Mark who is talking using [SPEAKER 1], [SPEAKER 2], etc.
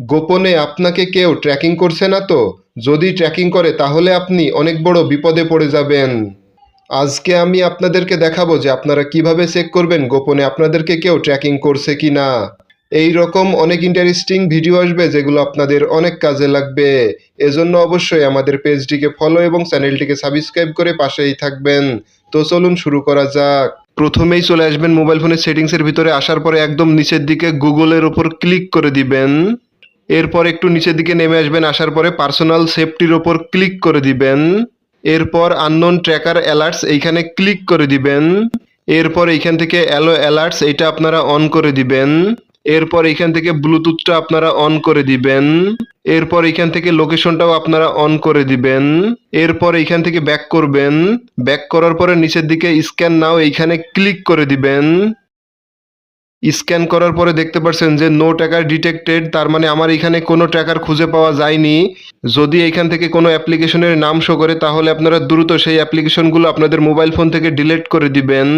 [SPEAKER 1] গোপনে আপনাকে কেউ ট্র্যাকিং করছে না তো? যদি ট্র্যাকিং করে, তাহলে আপনি অনেক বড় বিপদে পড়ে যাবেন। আজকে আমি আপনাদেরকে দেখাবো যে আপনারা কীভাবে চেক করবেন, গোপনে আপনাদেরকে কেউ ট্র্যাকিং করছে কি না। এই রকম অনেক ইন্টারেস্টিং ভিডিও আসবে, যেগুলো আপনাদের অনেক কাজে লাগবে। এজন্য অবশ্যই আমাদের পেজটিকে ফলো এবং চ্যানেলটিকে সাবস্ক্রাইব করে পাশেই থাকবেন। তো চলুন শুরু করা যাক। প্রথমেই চলে আসবেন মোবাইল ফোনের সেটিংসের ভিতরে, আসার পরে একদম নিচের দিকে গুগলের ওপর ক্লিক করে দিবেন। এরপর একটু নিচের দিকে নেমে আসবেন, আসার পরে পার্সোনাল সেফটির ওপর ক্লিক করে দিবেন। এরপর আননোন ট্র্যাকার অ্যালার্টস এইখানে ক্লিক করে দিবেন। এরপর এইখান থেকে অ্যালো অ্যালার্টস এটা আপনারা অন করে দিবেন। এরপর এইখান থেকে ব্লুটুথটা আপনারা অন করে দিবেন। এরপর এইখান থেকে লোকেশনটাও আপনারা অন করে দিবেন। এরপর এইখান থেকে ব্যাক করবেন। ব্যাক করার পরে নিচের দিকে স্ক্যান নাও এইখানে ক্লিক করে দিবেন। স্ক্যান করার পরে দেখতে পাচ্ছেন যে নো ট্র্যাকার ডিটেক্টেড তার মানে আমার এখানে কোনো ট্র্যাকার খুঁজে পাওয়া যায়নি। যদি এখান থেকে কোনো অ্যাপ্লিকেশনের নাম শো করে, তাহলে আপনারা দ্রুত সেই অ্যাপ্লিকেশনগুলো আপনাদের মোবাইল ফোন থেকে ডিলিট করে দিবেন।